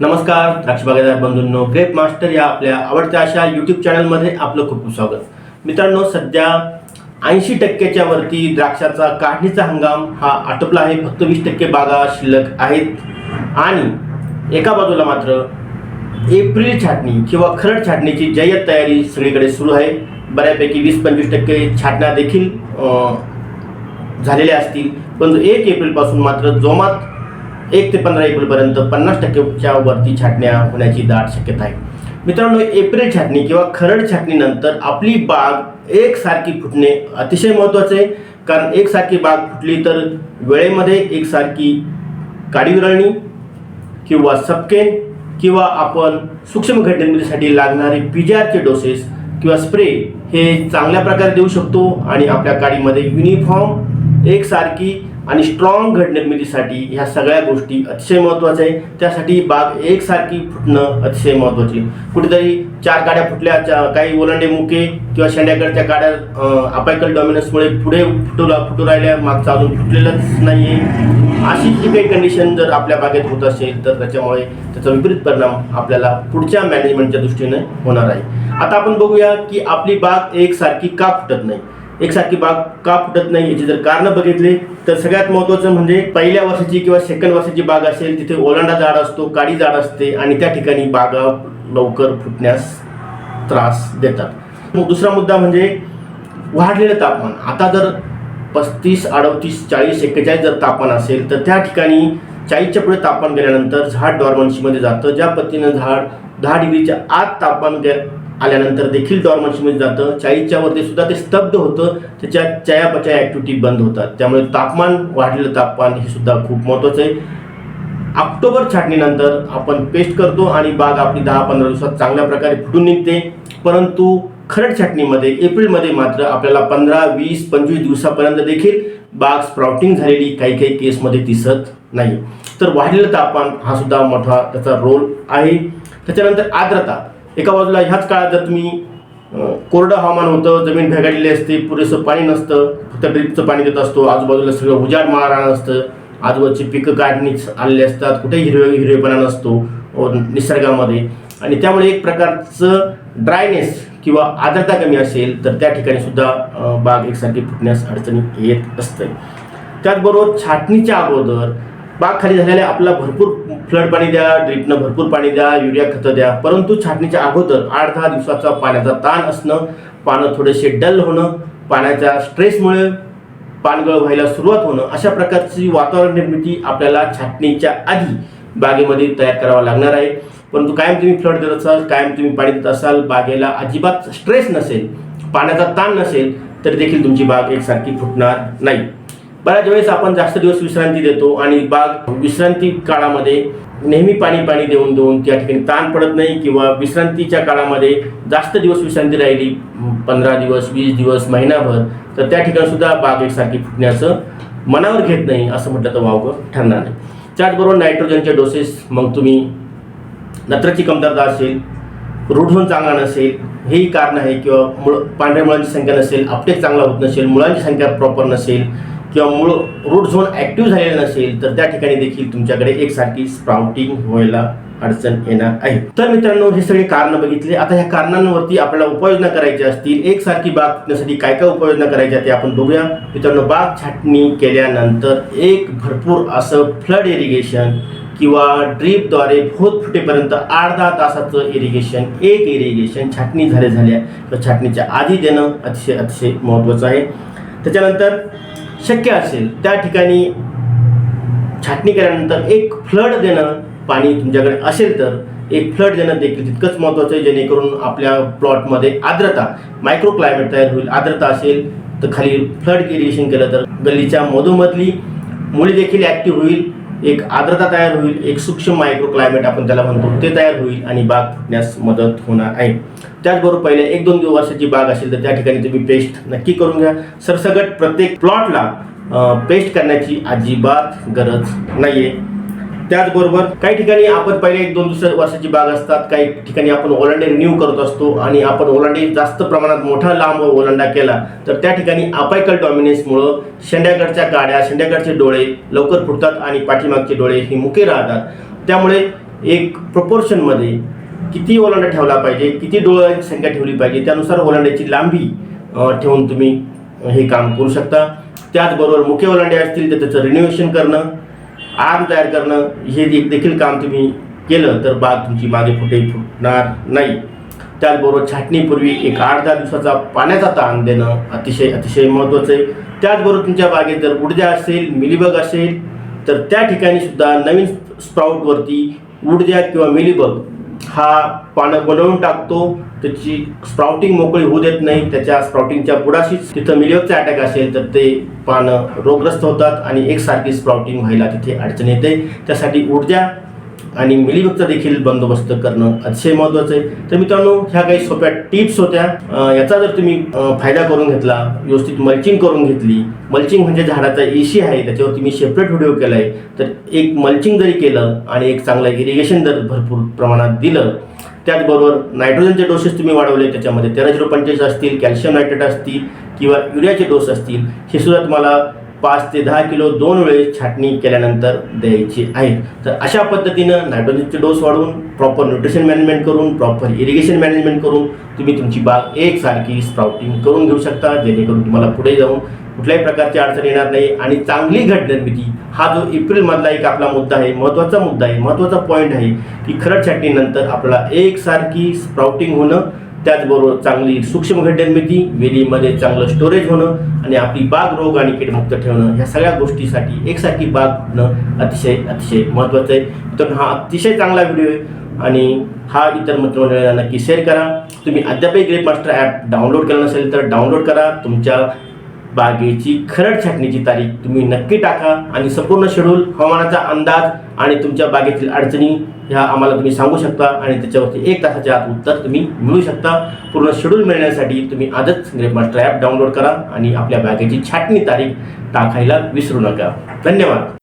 नमस्कार द्राक्ष बागायतदार बंधूंनो ग्रेप मास्टर या आपल्या आवडत्या अशा यूट्यूब चॅनलमध्ये आपलं खूप खूप स्वागत. मित्रांनो सध्या ऐंशी टक्क्याच्या वरती द्राक्षाचा काढणीचा हंगाम हा आटोपला आहे. फक्त वीस टक्के बागा शिल्लक आहेत. आणि एका बाजूला मात्र एप्रिल छाटणी किंवा खरड छाटणीची जय्यत तयारी सगळीकडे सुरू आहे. बऱ्यापैकी वीस पंचवीस टक्के छाटण्या देखील झालेल्या असतील. परंतु एक एप्रिलपासून मात्र जोमात एक ते पंधरा एप्रिलपर्यंत पन्नास टक्केच्या वरती छाटण्या होण्याची दाट शक्यता आहे. मित्रांनो एप्रिल छाटणी किंवा खरड छाटणीनंतर आपली बाग एकसारखी फुटणे अतिशय महत्त्वाचे आहे. कारण एकसारखी बाग फुटली तर वेळेमध्ये एकसारखी काडी विरळणी किंवा सबकेन किंवा आपण सूक्ष्म घटनेसाठी लागणारे पिजारचे डोसेस किंवा स्प्रे हे चांगल्या प्रकारे देऊ शकतो आणि आपल्या काडीमध्ये युनिफॉर्म एकसारखी आणि स्ट्रॉंग घड निर्मितीसाठी ह्या सगळ्या गोष्टी अतिशय महत्त्वाच्या आहे. त्यासाठी बाग एकसारखी फुटणं अतिशय महत्त्वाची आहे. कुठेतरी चार गाड्या फुटल्या चा- काही ओलांडे मुके किंवा शेंड्याकडच्या गाड्या अपायकल डॉमिनन्समुळे पुढे फुटू फुटू राहिल्या. मागचा अजून फुटलेलंच नाही आहे अशी जी काही कंडिशन जर आपल्या बागेत होत असेल तर त्याच्यामुळे त्याचा विपरीत परिणाम आपल्याला पुढच्या मॅनेजमेंटच्या दृष्टीने होणार आहे. आता आपण बघूया की आपली बाग एकसारखी का फुटत नाही? एकसारखी बाग का फुटत नाही याची जर कारणं बघितली तर सगळ्यात महत्त्वाचं म्हणजे पहिल्या वर्षाची किंवा सेकंड वर्षाची बाग असेल तिथे ओलांडा जाड असतो काळी जाड असते आणि त्या ठिकाणी बागा लवकर फुटण्यास त्रास देतात. मग दुसरा मुद्दा म्हणजे वाढलेलं तापमान. आता जर पस्तीस अडतीस चाळीस एक्केचाळीस जर तापमान असेल तर त्या ठिकाणी चाळीसच्या पुढे तापमान गेल्यानंतर झाड डॉर्मन्सीमध्ये जातं ज्या पद्धतीनं झाड दहा डिग्रीच्या आत तापमान गे आल्यानंतर देखील डॉर्मन्सीमध्ये जातं. चाळीसच्या वरती सुद्धा ते स्तब्ध होतं. त्याच्या चयापचया ॲक्टिव्हिटी बंद होतात. त्यामुळे तापमान वाढलेलं तापमान हे सुद्धा खूप महत्त्वाचं आहे. ऑक्टोबर छाटणीनंतर आपण पेस्ट करतो आणि बाग आपली दहा पंधरा दिवसात चांगल्या प्रकारे फुटून निघते. परंतु खरड छाटणीमध्ये एप्रिलमध्ये मात्र आपल्याला पंधरा वीस पंचवीस दिवसापर्यंत देखील बाग स्प्राउटिंग झालेली काही काही केसमध्ये दिसत नाही. तर वाढलेलं तापमान हा सुद्धा मोठा त्याचा रोल आहे. त्याच्यानंतर आर्द्रता. एका बाजूला ह्याच काळात जर तुम्ही कोरडं हवामान होतं जमीन भेगाडलेली असते पुरेसं पाणी नसतं फक्त ड्रिपचं पाणी देत असतो आजूबाजूला सगळं उजाड मारा नसतं आजूबाजूची पिकं काढणीच आलेली असतात कुठेही हिरवे हिरवेपणा नसतो निसर्गामध्ये. आणि त्यामुळे एक प्रकारचं ड्रायनेस किंवा आर्द्रता कमी असेल तर त्या ठिकाणी सुद्धा बाग एकसारखी फुटण्यास अडचणी येत असते त्याचबरोबर छाटणीच्या अगोदर बाग खाली झालेले आपला भरपूर फ्लड पाणी द्या ड्रिपनं भरपूर पाणी द्या युरिया खतं द्या. परंतु छाटणीच्या अगोदर आठ दहा दिवसाचा पाण्याचा ताण असणं पानं थोडेसे डल होणं पाण्याच्या स्ट्रेसमुळे पानगळ व्हायला सुरुवात होणं अशा प्रकारची वातावरण निर्मिती आपल्याला छाटणीच्या आधी बागेमध्ये तयार करावा लागणार आहे. परंतु कायम तुम्ही फ्लड देत असाल कायम तुम्ही पाणी देत असाल बागेला अजिबात स्ट्रेस नसेल पाण्याचा ताण नसेल तरी देखील तुमची बाग एकसारखी फुटणार नाही. बऱ्याच वेळेस आपण जास्त दिवस विश्रांती देतो आणि बाग विश्रांती काळामध्ये नेहमी पाणी पाणी देऊन देऊन त्या ठिकाणी ताण पडत नाही किंवा विश्रांतीच्या काळामध्ये जास्त दिवस विश्रांती राहिली पंधरा दिवस वीस दिवस महिनाभर तर त्या ठिकाणी सुद्धा बाग एकसारखी फुटण्याचं मनावर घेत नाही असं म्हटलं तर वावगं ठरणार नाही. त्याचबरोबर नायट्रोजनचे डोसेस मग तुम्ही नत्राची कमतरता असेल रुढून चांगला नसेल हेही कारण आहे किंवा मुळ पांढऱ्या मुळांची संख्या नसेल अपटेक चांगला होत नसेल मुळांची संख्या प्रॉपर नसेल किंवा मूळ रूट झोन ॲक्टिव्ह झालेला नसेल तर त्या ठिकाणी देखील तुमच्याकडे एकसारखी स्प्राउटिंग व्हायला अडचण येणार आहे. तर मित्रांनो हे सगळे कारण बघितले. आता ह्या कारणांवरती आपल्याला उपाययोजना करायच्या असतील एकसारखी बाग फुटण्यासाठी काय काय उपाययोजना करायच्या ते आपण बघूया. मित्रांनो बाग छाटणी केल्यानंतर एक भरपूर असं फ्लड इरिगेशन किंवा ड्रीपद्वारे भोत फुटेपर्यंत आठ दहा तासाचं इरिगेशन एक इरिगेशन छाटणी झाल्या झाल्या तर छाटणीच्या आधी देणं अतिशय अतिशय महत्त्वाचं आहे. त्याच्यानंतर शक्य असेल त्या ठिकाणी छाटणी केल्यानंतर एक फ्लड देणं पाणी तुमच्याकडे असेल तर एक फ्लड देणं देखील तितकंच महत्त्वाचं आहे जेणेकरून आपल्या प्लॉटमध्ये आर्द्रता मायक्रो क्लायमेट तयार होईल आर्द्रता असेल तर खाली फ्लड इरिगेशन केलं तर गल्लीच्या मधोमधली मुळी देखील ॲक्टिव्ह होईल एक आर्द्रता तयार होईल एक सूक्ष्म मायक्रो क्लायमेट आपण त्याला म्हणतो ते तयार होईल आणि बाग फुटण्यास मदत होणार आहे. त्याचबरोबर पहिले एक दोन वर्षाची बाग असेल तर त्या ठिकाणी तुम्ही पेस्ट नक्की करून घ्या. सरसगट प्रत्येक प्लॉटला पेस्ट करण्याची अजिबात गरज नाहीये. त्याचबरोबर काही ठिकाणी आपण पहिले एक दोन दुसऱ्या वर्षाची बाग असतात काही ठिकाणी आपण ओलांडे रिन्यू करत असतो आणि आपण ओलांडे जास्त प्रमाणात मोठा लांब ओलांडा केला तर त्या ठिकाणी अपायकल डॉमिनेन्समुळं शेंड्याकडच्या काड्या शेंड्याकडचे डोळे लवकर फुटतात आणि पाठीमागचे डोळे हे मुके राहतात. त्यामुळे एक प्रपोर्शनमध्ये किती ओलांडा ठेवला पाहिजे किती डोळ्यांची संख्या ठेवली पाहिजे त्यानुसार ओलांड्याची लांबी ठेवून तुम्ही हे काम करू शकता. त्याचबरोबर मुख्य ओलांडे असतील तर त्याचं रिनोव्हेशन करणं आर्म तयार करणं हे देखील काम तुम्ही केलं तर बाग तुमची मागे फुटे फुटणार नाही. त्याचबरोबर छाटणीपूर्वी एक आठ दहा दिवसाचा पाण्याचा ताण देणं अतिशय अतिशय महत्त्वाचं आहे. त्याचबरोबर तुमच्या बागेत जर उडद्या असेल मिलीबग असेल तर त्या ठिकाणी सुद्धा नवीन स्प्राऊटवरती उडद्या किंवा मिलीबग हा पानं बनवून टाकतो. त्याची स्प्राउटिंग मोकळी होऊ देत नाही. त्याच्या स्प्राउटिंगच्या बुडाशीच तिथं मिलिओचा अटॅक असेल तर ते पानं रोगग्रस्त होतात आणि एकसारखी स्प्राउटिंग व्हायला तिथे अडचण येते. त्यासाठी ऊर्जा आणि मिलीबगचा देखील बंदोबस्त करणं अतिशय महत्त्वाचं आहे. तर मित्रांनो ह्या काही सोप्या टिप्स होत्या. याचा जर तुम्ही फायदा करून घेतला व्यवस्थित मल्चिंग करून घेतली मल्चिंग म्हणजे झाडाचा एशी आहे त्याच्यावरती मी सेपरेट व्हिडिओ केला आहे तर एक मल्चिंग जरी केलं आणि एक चांगलं इरिगेशन जर भरपूर प्रमाणात दिलं त्याचबरोबर नायट्रोजनचे डोसेस तुम्ही वाढवले त्याच्यामध्ये तेरा झिरो पंचेचाळीस असतील कॅल्शियम नायट्रेट असतील किंवा युरियाचे डोस असतील हे सुद्धा तुम्हाला पाच ते दहा किलो दोन वेळेस छाटणी केल्यानंतर द्यायची आहे. तर अशा पद्धतीनं नायट्रोजनचे डोस वाढवून प्रॉपर न्यूट्रिशन मॅनेजमेंट करून प्रॉपर इरिगेशन मॅनेजमेंट करून तुम्ही तुमची बाग एकसारखी स्प्राउटिंग करून घेऊ शकता जेणेकरून तुम्हाला पुढे जाऊन कुठल्याही प्रकारची अडचण येणार नाही. आणि चांगली घट निर्मिती हा जो एप्रिलमधला एक आपला मुद्दा आहे महत्त्वाचा मुद्दा आहे महत्त्वाचा पॉईंट आहे की खरड छाटणीनंतर आपल्याला एकसारखी स्प्राउटिंग होणं त्याचबरोबर चांगली सूक्ष्म घट निर्मिती वेलीमध्ये चांगलं स्टोरेज होणं आणि आपली बाग रोग आणि कीडमुक्त ठेवणं ह्या सगळ्या गोष्टीसाठी एकसारखी बाग होणं अतिशय अतिशय महत्त्वाचं आहे. तर हा अतिशय चांगला व्हिडिओ आहे आणि हा इतर मित्रमंडळांना नक्की शेअर करा. तुम्ही अद्यापही ग्रेप मास्टर ॲप डाउनलोड केलं नसेल तर डाउनलोड करा. तुमच्या बागेची खरड छाटणीची तारीख तुम्ही नक्की टाका आणि संपूर्ण शेड्यूल हवामानाचा अंदाज आणि तुमच्या बागेतील अडचणी ह्या आम्हाला तुम्ही सांगू शकता आणि त्याच्यावरती एक तासाच्या आत उत्तर तुम्ही मिळू शकता. पूर्ण शेड्यूल मिळण्यासाठी तुम्ही आजच ग्रेप मास्टर ॲप डाउनलोड करा आणि आपल्या बागेची छाटणी तारीख टाकायला विसरू नका. धन्यवाद.